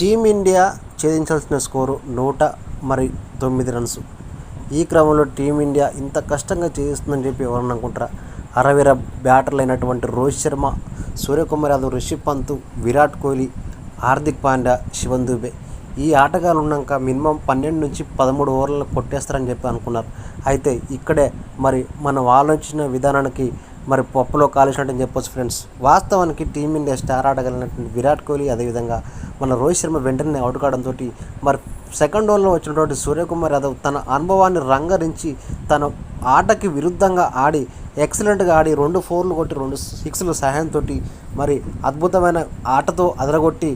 Team India ఛేదించాల్సిన score నూట మరి తొమ్మిది రన్స్. ఈ క్రమంలో టీమిండియా ఇంత కష్టంగా ఛేదిస్తుందని చెప్పి ఎవరన్నా అనుకుంటారా? అరవీర బ్యాటర్లు అయినటువంటి రోహిత్ శర్మ సూర్యకుమార్ యాదవ్ రిషి పంత్ విరాట్ కోహ్లీ హార్దిక్ పాండ్యా శివన్ దుబే ఈ ఆటగాళ్ళు ఉన్నాక మినిమం పన్నెండు నుంచి పదమూడు ఓవర్లు కొట్టేస్తారని చెప్పి అనుకున్నారు. అయితే ఇక్కడే మరి మనం ఆలోచించిన విధానానికి మరి పప్పులో కాలేసినట్టు చెప్పొచ్చు ఫ్రెండ్స్. వాస్తవానికి టీమిండియా స్టార్ ఆడగలిగినటువంటి విరాట్ కోహ్లీ అదేవిధంగా మన రోహిత్ శర్మ వెంటనే అవుట్ కావడంతో మరి సెకండ్ ఓవర్లో వచ్చినటువంటి సూర్యకుమార్ యాదవ్ తన అనుభవాన్ని రంగరించి తన ఆటకి విరుద్ధంగా ఆడి ఎక్సలెంట్గా ఆడి రెండు ఫోర్లు కొట్టి రెండు సిక్స్ల సహాయంతో మరి అద్భుతమైన ఆటతో అదరగొట్టి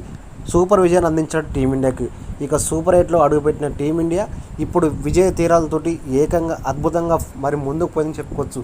సూపర్ విజయాన్ని అందించాడు టీమిండియాకి ఇక సూపర్ ఎయిట్లో అడుగుపెట్టిన టీమిండియా ఇప్పుడు విజయ తీరాలతోటి ఏకంగా అద్భుతంగా మరి ముందుకు పోయిందని చెప్పుకోవచ్చు.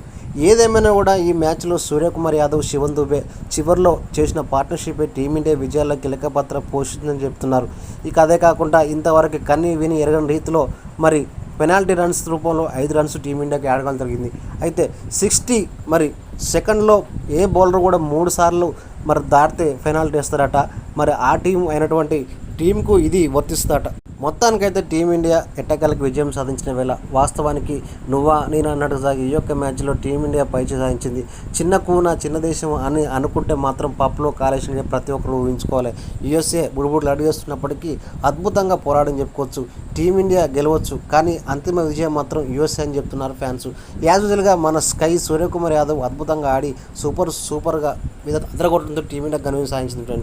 ఏదేమైనా కూడా ఈ మ్యాచ్లో సూర్యకుమార్ యాదవ్ శివన్ దుబే చివరిలో చేసిన పార్ట్నర్షిప్ టీమిండియా విజయాల్లో కీలక పాత్ర పోషించిందని చెప్తున్నారు. ఇక అదే కాకుండా ఇంతవరకు కన్నీ విని ఎరగని రీతిలో మరి పెనాల్టీ రన్స్ రూపంలో ఐదు రన్స్ టీమిండియాకి ఆడడం జరిగింది. అయితే సిక్స్టీ మరి సెకండ్లో ఏ బౌలర్ కూడా మూడు సార్లు మరి దాటితే పెనాల్టీ వేస్తారట. మరి ఆ టీం అయినటువంటి టీంకు ఇది వర్తిస్తుందట. మొత్తానికైతే టీమిండియా ఎట్టకాలకు విజయం సాధించిన వేళ వాస్తవానికి నువ్వా నేను అన్నట్టు సాగి ఈ యొక్క మ్యాచ్లో టీమిండియా పైచి సాధించింది. చిన్న కూన చిన్న దేశం అని అనుకుంటే మాత్రం పప్పులో కాలేసిన ప్రతి ఒక్కరు ఊహించుకోవాలి. యుఎస్ఏ బుడిబుడులు అడిగేస్తున్నప్పటికీ అద్భుతంగా పోరాడని చెప్పుకోవచ్చు. టీమిండియా గెలవచ్చు కానీ అంతిమ విజయం మాత్రం యుఎస్ఏ అని చెప్తున్నారు ఫ్యాన్స్. యాజ్ యూజువల్గా మన స్కై సూర్యకుమార్ యాదవ్ అద్భుతంగా ఆడి సూపర్ సూపర్గా మీద అదరగొట్టడంతో టీమిండియా ఘన సాధించింది ఫ్రెండ్స్